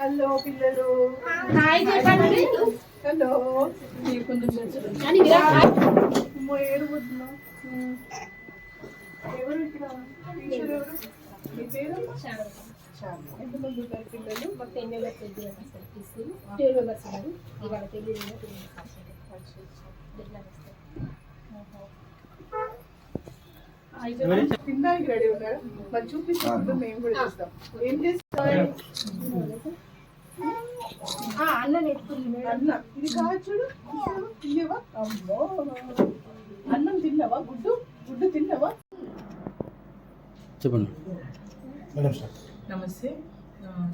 Hello పిల్లలు. Hi చెప్పండి. Hello. మీరు కొంచెం. కానీ ఏడుగుతున్నావు ఎవరు ఇక్కడ? మీ పేరు. ఎంతమంది పిల్లలు? మాకు టెన్ మెంబర్స్ టెన్ మెంబర్స్ తీసుకుని ట్వెల్వ్ మెంబర్స్ ఉన్నారు. ఇవాళ తెలియదు తినడానికి రెడీ ఉన్నారు మరి చూపించినప్పుడు మేము కూడా చూస్తాం ఏం చేస్తాం అన్న అన్న ఇది కాదు చూడు అమ్మో అన్నం తిన్నావా గుడ్డు గుడ్డు తిన్నావా చెప్పండి నమస్తే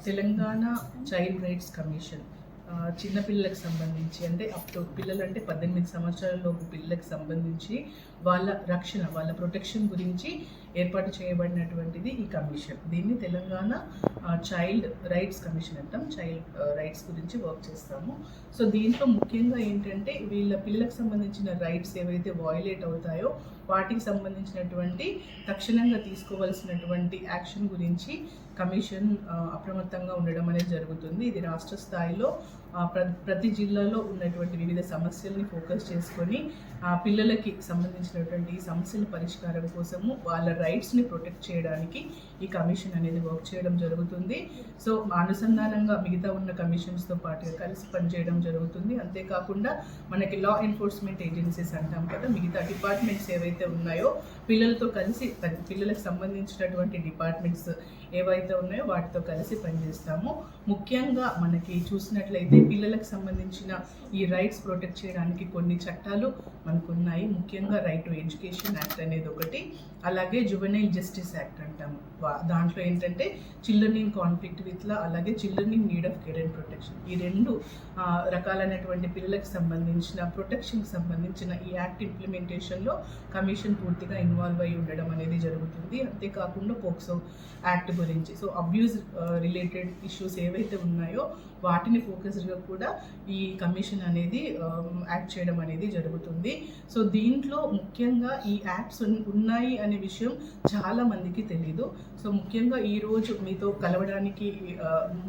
తెలంగాణ చైల్డ్ రైట్స్ కమిషన్. చిన్నపిల్లలకు సంబంధించి అంటే అప్ టు పిల్లలు అంటే పద్దెనిమిది సంవత్సరాలలోపు పిల్లలకు సంబంధించి వాళ్ళ రక్షణ వాళ్ళ ప్రొటెక్షన్ గురించి ఏర్పాటు చేయబడినటువంటిది ఈ కమిషన్. దీన్ని తెలంగాణ చైల్డ్ రైట్స్ కమిషన్ అంటాం. చైల్డ్ రైట్స్ గురించి వర్క్ చేస్తాము. సో దీంట్లో ముఖ్యంగా ఏంటంటే వీళ్ళ పిల్లలకు సంబంధించిన రైట్స్ ఏవైతే వాయిలేట్ అవుతాయో వాటికి సంబంధించినటువంటి తక్షణంగా తీసుకోవాల్సినటువంటి యాక్షన్ గురించి కమిషన్ అప్రమత్తంగా ఉండడం అనేది జరుగుతుంది. ఇది రాష్ట్ర స్థాయిలో ప్రతి జిల్లాలో ఉన్నటువంటి వివిధ సమస్యల్ని ఫోకస్ చేసుకొని ఆ, పిల్లలకి సంబంధించినటువంటి సమస్యల పరిష్కారం కోసము వాళ్ళ రైట్స్ని ప్రొటెక్ట్ చేయడానికి ఈ కమిషన్ అనేది వర్క్ చేయడం జరుగుతుంది. సో అనుసంధానంగా మిగతా ఉన్న కమిషన్స్తో పాటుగా కలిసి పనిచేయడం జరుగుతుంది. అంతేకాకుండా మనకి లా ఎన్ఫోర్స్మెంట్ ఏజెన్సీస్ అంటాం కదా మిగతా డిపార్ట్మెంట్స్ ఏవైతే ఉన్నాయో పిల్లలతో కలిసి పిల్లలకు సంబంధించినటువంటి డిపార్ట్మెంట్స్ ఏవైతే ఉన్నాయో వాటితో కలిసి పనిచేస్తాము. ముఖ్యంగా మనకి చూసినట్లయితే పిల్లలకు సంబంధించిన ఈ రైట్స్ ప్రొటెక్ట్ చేయడానికి కొన్ని చట్టాలు మనకు ఉన్నాయి ముఖ్యంగా రైట్ టు ఎడ్యుకేషన్ యాక్ట్ అనేది ఒకటి. అలాగే జువెనైల్ జస్టిస్ యాక్ట్ అంటాము దాంట్లో ఏంటంటే children in conflict with law అలాగే children in need of care and protection ఈ రెండు రకాలైనటువంటి పిల్లలకు సంబంధించిన ప్రొటెక్షన్కి సంబంధించిన ఈ యాక్ట్ ఇంప్లిమెంటేషన్లో కమిషన్ పూర్తిగా ఇన్వాల్వ్ అయి ఉండడం అనేది జరుగుతుంది. అంతేకాకుండా పోక్సో యాక్ట్ గురించి. సో అబ్యూస్ రిలేటెడ్ ఇష్యూస్ ఏవైతే ఉన్నాయో వాటిని ఫోకస్డ్గా కూడా ఈ కమిషన్ అనేది యాక్ట్ చేయడం అనేది జరుగుతుంది. సో దీంట్లో ముఖ్యంగా ఈ యాప్స్ ఉన్నాయి అనే విషయం చాలా మందికి తెలీదు. సో ముఖ్యంగా ఈరోజు మీతో కలవడానికి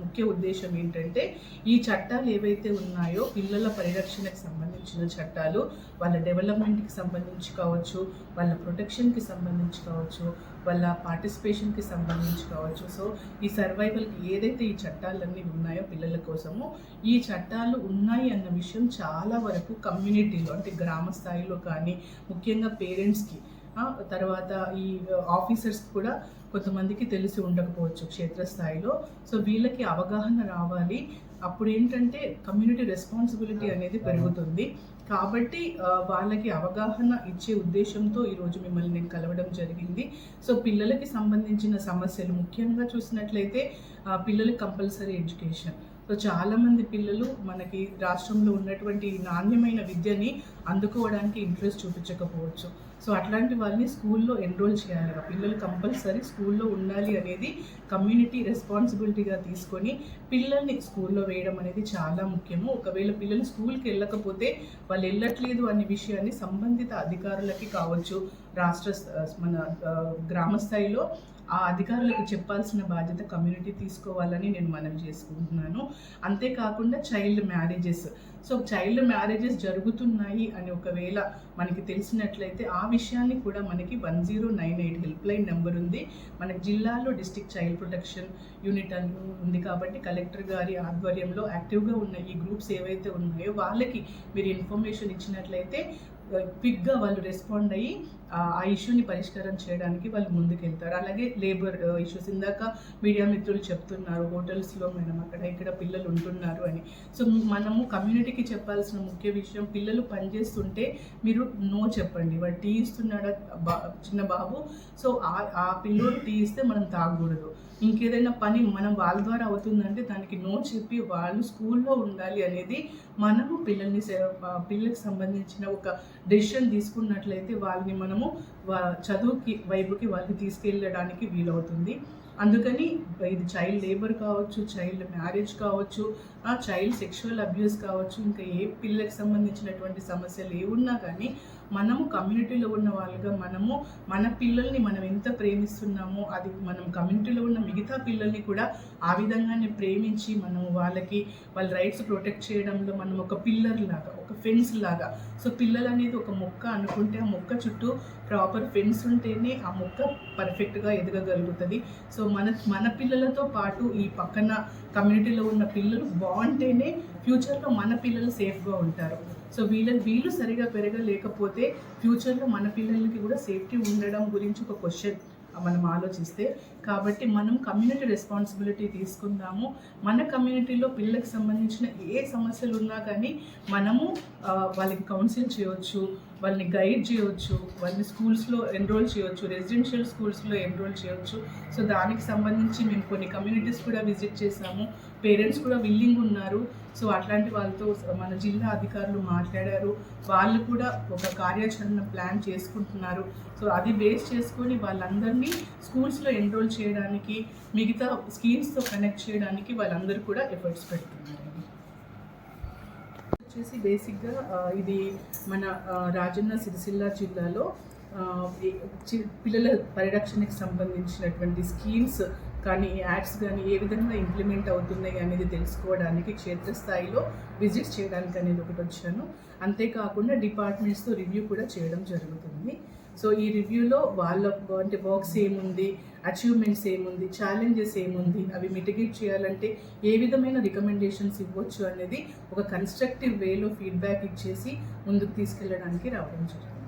ముఖ్య ఉద్దేశం ఏంటంటే ఈ చట్టాలు ఏవైతే ఉన్నాయో పిల్లల పరిరక్షణకు సంబంధించిన చట్టాలు వాళ్ళ డెవలప్మెంట్కి సంబంధించి కావచ్చు వాళ్ళ ప్రొటెక్షన్కి సంబంధించి కావచ్చు వాళ్ళ పార్టిసిపేషన్కి సంబంధించి కావచ్చు. సో ఈ సర్వైవల్కి ఏదైతే ఈ చట్టాలన్నీ ఉన్నాయో పిల్లల కోసము ఈ చట్టాలు ఉన్నాయి అన్న విషయం చాలా వరకు కమ్యూనిటీలో అంటే గ్రామ స్థాయిలో కానీ ముఖ్యంగా పేరెంట్స్కి తర్వాత ఈ ఆఫీసర్స్ కూడా కొంతమందికి తెలిసి ఉండకపోవచ్చు క్షేత్రస్థాయిలో. సో వీళ్ళకి అవగాహన రావాలి. అప్పుడు ఏంటంటే కమ్యూనిటీ రెస్పాన్సిబిలిటీ అనేది పెరుగుతుంది. కాబట్టి వాళ్ళకి అవగాహన ఇచ్చే ఉద్దేశంతో ఈరోజు మిమ్మల్ని నేను కలవడం జరిగింది. సో పిల్లలకి సంబంధించిన సమస్యలు ముఖ్యంగా చూసినట్లయితే పిల్లలకి కంపల్సరీ ఎడ్యుకేషన్ సో చాలామంది పిల్లలు మనకి రాష్ట్రంలో ఉన్నటువంటి నాణ్యమైన విద్యని అందుకోవడానికి ఇంట్రెస్ట్ చూపించకపోవచ్చు. సో అట్లాంటి వాళ్ళని స్కూల్లో ఎన్రోల్ చేయాలి పిల్లలు కంపల్సరీ స్కూల్లో ఉండాలి అనేది కమ్యూనిటీ రెస్పాన్సిబిలిటీగా తీసుకొని పిల్లల్ని స్కూల్లో వేయడం అనేది చాలా ముఖ్యము. ఒకవేళ పిల్లలు స్కూల్కి వెళ్ళకపోతే వాళ్ళు వెళ్ళట్లేదు అనే విషయాన్ని సంబంధిత అధికారులకి కావచ్చు రాష్ట్ర మన గ్రామస్థాయిలో గ్రామ స్థాయిలో ఆ అధికారులకు చెప్పాల్సిన బాధ్యత కమ్యూనిటీ తీసుకోవాలని నేను మనం చేసుకుంటున్నాను. అంతేకాకుండా child marriages so child marriages జరుగుతున్నాయి అని ఒకవేళ మనకి తెలిసినట్లయితే ఆ విషయాన్ని కూడా మనకి one zero nine eight help line number ఉంది. మన జిల్లాలో డిస్టిక్ చైల్డ్ ప్రొటెక్షన్ యూనిట్ అని ఉంది కాబట్టి కలెక్టర్ గారి ఆధ్వర్యంలో యాక్టివ్గా ఉన్న ఈ గ్రూప్స్ ఏవైతే ఉన్నాయో వాళ్ళకి మీరు ఇన్ఫర్మేషన్ ఇచ్చినట్లయితే క్విక్గా వాళ్ళు రెస్పాండ్ అయ్యి ఆ ఇష్యూని పరిష్కారం చేయడానికి వాళ్ళు ముందుకెళ్తారు. అలాగే లేబర్ ఇష్యూస్ ఇందాక మీడియా మిత్రులు చెప్తున్నారు హోటల్స్లో మేడం అక్కడ ఇక్కడ పిల్లలు ఉంటున్నారు అని. సో మనము కమ్యూనిటీకి చెప్పాల్సిన ముఖ్య విషయం పిల్లలు పనిచేస్తుంటే మీరు నో చెప్పండి. వాడు టీ ఇస్తున్నాడా? బా చిన్న బాబు. సో ఆ ఆ పిల్లోడు టీ ఇస్తే మనం తాగకూడదు. ఇంకేదైనా పని మనం వాళ్ళ ద్వారా అవుతుందంటే దానికి నో చెప్పి వాళ్ళు స్కూల్లో ఉండాలి అనేది మనము పిల్లల్ని సే- పిల్లలకు సంబంధించిన ఒక డెసిషన్ తీసుకున్నట్లయితే వాళ్ళని మనము చదువుకి వైపుకి వాళ్ళని తీసుకెళ్ళడానికి వీలవుతుంది. అందుకని ఇది చైల్డ్ లేబర్ కావచ్చు చైల్డ్ మ్యారేజ్ కావచ్చు ఆ చైల్డ్ సెక్షువల్ అబ్యూస్ కావచ్చు ఇంకా ఏ పిల్లలకు సంబంధించినటువంటి సమస్యలు ఏ ఉన్నా కానీ మనము కమ్యూనిటీలో ఉన్న వాళ్ళుగా మనము మన పిల్లల్ని మనం ఎంత ప్రేమిస్తున్నామో అది మనం కమ్యూనిటీలో ఉన్న మిగతా పిల్లల్ని కూడా ఆ విధంగానే ప్రేమించి మనం వాళ్ళకి వాళ్ళ రైట్స్ ప్రొటెక్ట్ చేయడంలో మనం ఒక పిల్లర్ లాగా ఒక ఫెన్స్ లాగా. సో పిల్లలు అనేది ఒక మొక్క అనుకుంటే ఆ మొక్క చుట్టూ ప్రాపర్ ఫెన్స్ ఉంటేనే ఆ మొక్క పర్ఫెక్ట్గా ఎదగగలుగుతుంది. సో మన మన పిల్లలతో పాటు ఈ పక్కన కమ్యూనిటీలో ఉన్న పిల్లలు బాగుంటేనే ఫ్యూచర్లో మన పిల్లలు సేఫ్గా ఉంటారు. సో వీళ్ళ వీళ్ళు సరిగా పెరగలేకపోతే ఫ్యూచర్లో మన పిల్లలకి కూడా సేఫ్టీ ఉండడం గురించి ఒక క్వశ్చన్ మనం ఆలోచిస్తే. కాబట్టి మనం కమ్యూనిటీ రెస్పాన్సిబిలిటీ తీసుకుందాము. మన కమ్యూనిటీలో పిల్లలకు సంబంధించిన ఏ సమస్యలు ఉన్నా కానీ మనము వాళ్ళకి కౌన్సిల్ చేయవచ్చు వాళ్ళని గైడ్ చేయవచ్చు వాళ్ళని స్కూల్స్లో ఎన్రోల్ చేయవచ్చు రెసిడెన్షియల్ స్కూల్స్లో ఎన్రోల్ చేయవచ్చు సో దానికి సంబంధించి మేము కొన్ని కమ్యూనిటీస్ కూడా విజిట్ చేసాము. పేరెంట్స్ కూడా విల్లింగ్ ఉన్నారు. సో అట్లాంటి వాళ్ళతో మన జిల్లా అధికారులు మాట్లాడారు. వాళ్ళు కూడా ఒక కార్యాచరణ ప్లాన్ చేసుకుంటున్నారు. సో అది బేస్ చేసుకొని వాళ్ళందరినీ స్కూల్స్లో ఎన్రోల్ చేయడానికి మిగతా స్కీమ్స్తో కనెక్ట్ చేయడానికి వాళ్ళందరూ కూడా ఎఫర్ట్స్ పెడుతున్నారు. వచ్చేసి బేసిక్గా ఇది మన రాజన్న సిరిసిల్ల జిల్లాలో చి- పిల్లల పరిరక్షణకి సంబంధించినటువంటి స్కీమ్స్ కానీ యాడ్స్ కానీ ఏ విధంగా ఇంప్లిమెంట్ అవుతున్నాయి అనేది తెలుసుకోవడానికి క్షేత్రస్థాయిలో విజిట్ చేయడానికి అనేది ఒకటి వచ్చాను. అంతేకాకుండా డిపార్ట్మెంట్స్తో రివ్యూ కూడా చేయడం జరుగుతుంది. సో ఈ రివ్యూలో వాళ్ళ అంటే వర్క్స్ ఏముంది అచీవ్మెంట్స్ ఏముంది ఛాలెంజెస్ ఏముంది అవి మిటిగేట్ చేయాలంటే ఏ విధమైన రికమెండేషన్స్ ఇవ్వచ్చు అనేది ఒక కన్స్ట్రక్టివ్ వేలో ఫీడ్బ్యాక్ ఇచ్చేసి ముందుకు తీసుకెళ్ళడానికి రావడం జరిగింది.